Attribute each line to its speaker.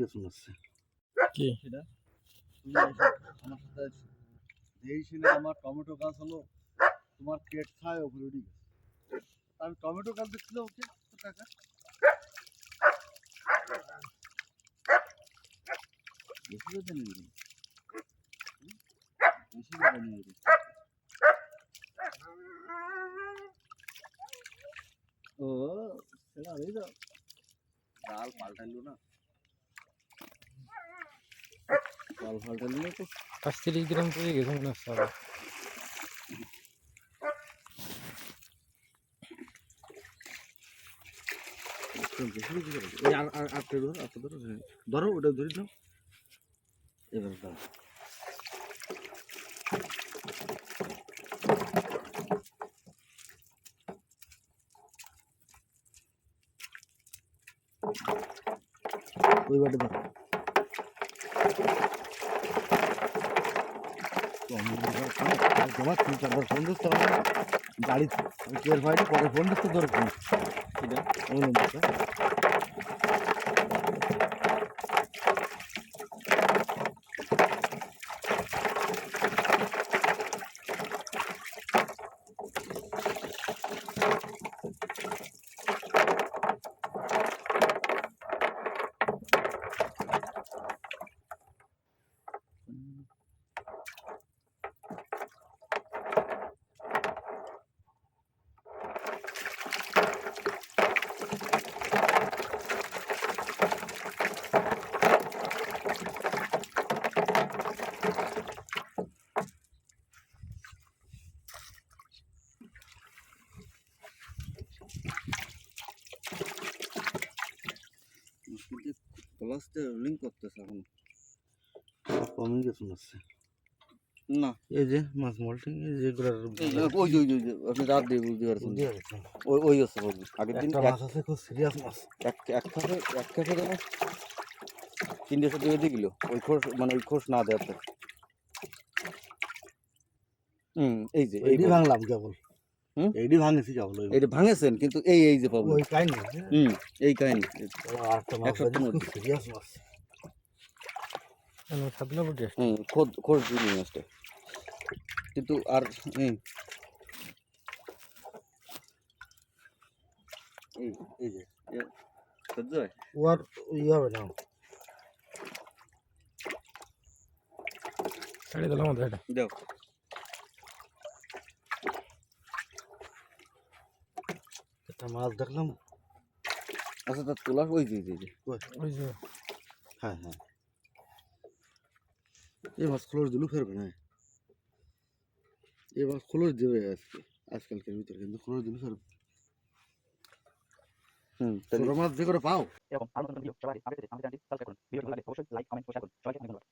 Speaker 1: গেছে মাসে
Speaker 2: কি?
Speaker 3: সেটা? তুমি আমার সাথে টমেটো গাছ হলো তোমার কেট খায় ওপরে উঠে গেছে। আমি টমেটো গাছ দেখছিল ওকে? টাকা? বেশি কথা নিয়ে বেশি কথা নিয়ে ও সেটা হয়ে যাও ডাল পাল্টাইলো না। ডাল পাল্টাইলো না তো
Speaker 2: পাঁচ তিরিশ গ্রাম পড়ে গেছে মনে হচ্ছে আবার।
Speaker 1: করে ধরো। ওটা ধরে নাও এবার দাও ওই বাটে ধরো জমা তিন চারবার ফোন হবে গাড়ি কেয়ার ফাইটে পরে ফোন দিতে ধরো ফোন
Speaker 3: ঠিক
Speaker 1: ওই
Speaker 3: প্লাসটা লিঙ্ক করতেছে এখন
Speaker 1: কমই গেছে মাসে
Speaker 3: না
Speaker 1: এই যে মাছ মল্টিং এই যেগুলোর
Speaker 3: এই ওই ওই ওই আপনি রাত দিয়ে বুঝতে পারছেন ওই ওই আছে ওই আগের দিন
Speaker 1: মাছ আছে খুব সিরিয়াস মাছ
Speaker 3: এক এক খাসে এক খাসে গেল তিনটে সাথে বেঁধে গেল ওই খোস মানে ওই খোস না দেওয়ার থেকে হুম এই যে এই
Speaker 1: ভাঙলাম কেবল? এইটি ভাঙেছি কেবল
Speaker 3: এটা ভাঙেছেন? কিন্তু এই এই যে পাবো
Speaker 1: ওই কাহিনি
Speaker 3: হুম এই কাহিনী।
Speaker 1: আর একটা মাছ
Speaker 3: এক সপ্তাহের মধ্যে।
Speaker 1: সিরিয়াস মাছ।
Speaker 3: হুম খোদ দিন মাছটা কিন্তু আর এই এই এই যে সহ্য হয়।
Speaker 1: ও ইয়ে হবে না।
Speaker 2: ছেড়ে দিলাম আমাদের এটা।
Speaker 3: দাও
Speaker 1: একটা মাছ দেখলাম।
Speaker 3: আচ্ছা তা তোলা ওই যে যে,
Speaker 2: ওই যে।
Speaker 1: হ্যাঁ হ্যাঁ। এই মাছ খোলস দিলু ফেরবে না। এই মাছ খোলস দেবে আজকে আজকালকের ভিতরে কিন্তু খোলস দিলু ফেরবে। ছোট মাছ যে করে পাও।
Speaker 4: এরকম আরও নতুন ভিডিও সবাই আপডেট আমাদের চ্যানেলটি সাবস্ক্রাইব করুন ভিডিওটি ভালো লাগলে অবশ্যই লাইক কমেন্ট শেয়ার করুন। সবাইকে ধন্যবাদ।